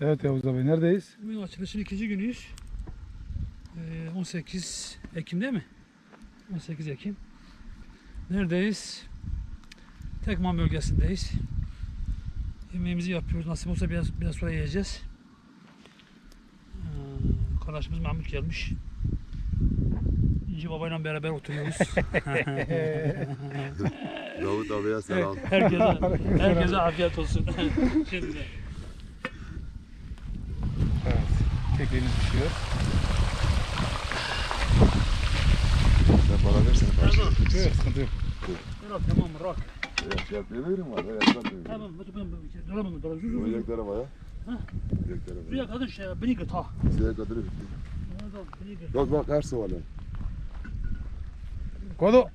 Evet Yavuz abi neredeyiz? Bugün açılışın ikinci günüyüz. Ee, 18 Ekim değil mi? 18 Ekim. Neredeyiz? Tekman bölgesindeyiz. Yemeğimizi yapıyoruz. Nasip olsa biraz, biraz sonra yiyeceğiz. Ee, kardeşimiz Mahmut gelmiş. İnci babayla beraber oturuyoruz. Davut abiye selam. herkese, herkese afiyet olsun. Şimdi. Evet. Teknemiz düşüyor. Sen bana versen karşı. Tamam. Evet sıkıntı yok. Tamam, tamam, rock. Ya veririm var. Ya yapmam. Tamam, ben ben ben ben ben Oyuncak tarafa ya. Ha? Oyuncak tarafa. Suya kadar şey, beni gıta. Size kadar bitti. Bak bak her sıvale. Kodu.